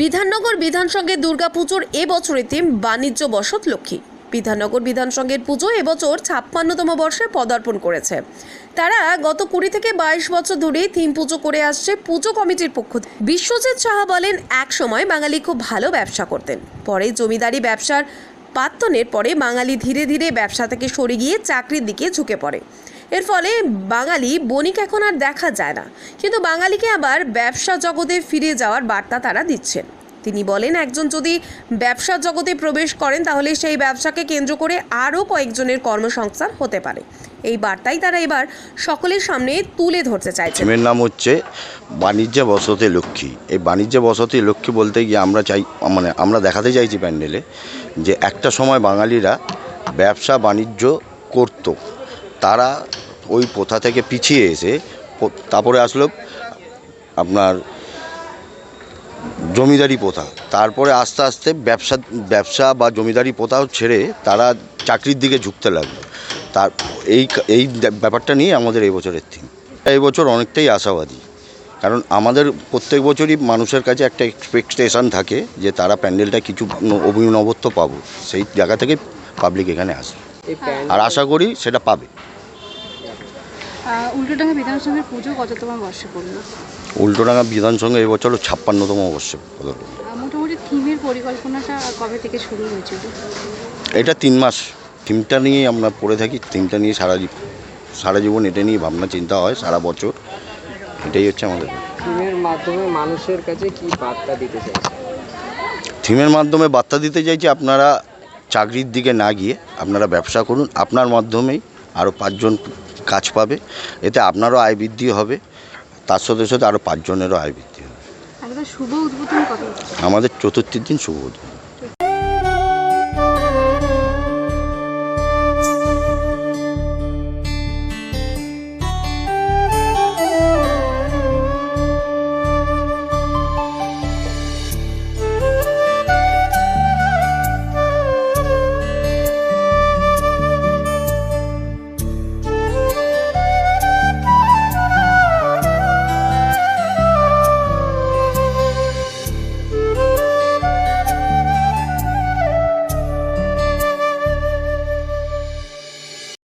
বিধাননগর বিধানসংঘের দুর্গাপুজোর এবছরের থিম বাণিজ্য বসত লক্ষ্মী। বিধাননগর বিধানসংঘের পুজো এবছর ছাপ্পান্নতম বর্ষে পদার্পণ করেছে। তারা গত কুড়ি থেকে বাইশ বছর ধরে থিম পুজো করে আসছে পুজো কমিটির পক্ষ। বিশ্বজিৎ সাহা বলেন, এক সময় বাঙালি খুব ভালো ব্যবসা করতেন। পরে জমিদারি ব্যবসার পাত্তনের পরে বাঙালি ধীরে ধীরে ব্যবসা থেকে সরে গিয়ে চাকরির দিকে ঝুঁকে পড়ে। এর ফলে বাঙালি বণিক এখন আর দেখা যায় না। কিন্তু বাঙালিকে আবার ব্যবসা জগতে ফিরে যাওয়ার বার্তা তারা দিচ্ছেন। তিনি বলেন, একজন যদি ব্যবসা জগতে প্রবেশ করেন, তাহলে সেই ব্যবসাকে কেন্দ্র করে আরও কয়েকজনের কর্মসংস্থান হতে পারে। এই বার্তাই তারা এবার সকলের সামনে তুলে ধরতে চাইছেন। থিমের নাম হচ্ছে বাণিজ্য বসতি লক্ষ্মী। এই বাণিজ্য বসতি লক্ষ্মী বলতে গিয়ে আমরা চাই মানে আমরা দেখাতে চাইছি প্যান্ডেলে যে একটা সময় বাঙালিরা ব্যবসা বাণিজ্য করত। তারা ওই প্রথা থেকে পিছিয়ে এসে তারপরে আসলো আপনার জমিদারি প্রথা। তারপরে আস্তে আস্তে ব্যবসা ব্যবসা বা জমিদারি প্রথাও ছেড়ে তারা চাকরির দিকে ঝুঁকতে লাগল। তার, এই এই ব্যাপারটা নিয়ে আমাদের এই বছরের থিম এই বছর অনেকটাই আশাবাদী। কারণ আমাদের প্রত্যেক বছরই মানুষের কাছে একটা এক্সপেকটেশন থাকে যে তারা প্যান্ডেলটা কিছু অভিনবত্ব পাবো। সেই জায়গা থেকে পাবলিক এখানে আসবে। আর আশা করি সেটা পাবে। উল্টোডাঙ্গা বিধানসভার পুজো কততম বর্ষে পড়ল? উল্টোডাঙ্গা বিধানসঙ্গে এবছর ছাপ্পান্নতম অবশ্য মোটামুটি থিমের পরিকল্পনাটা কবে থেকে শুরু হয়েছিল? এটা তিন মাস। থিমটা নিয়েই আমরা পড়ে থাকি থিমটা নিয়ে সারা সারা জীবন এটা নিয়ে ভাবনা চিন্তা হয় সারা বছর। এটাই হচ্ছে আমাদের। থিমের মাধ্যমে মানুষের কাছে কি বার্তা দিতে থিমের মাধ্যমে বার্তা দিতে চাইছি আপনারা চাকরির দিকে না গিয়ে আপনারা ব্যবসা করুন। আপনার মাধ্যমেই আরও পাঁচজন কাজ পাবে। এতে আপনারও আয় বৃদ্ধি হবে। তার সাথে সাথে আরও পাঁচজনেরও আয় বৃদ্ধি হবে। কবে? আমাদের চতুর্থীর দিন শুভ উদ্বোধন।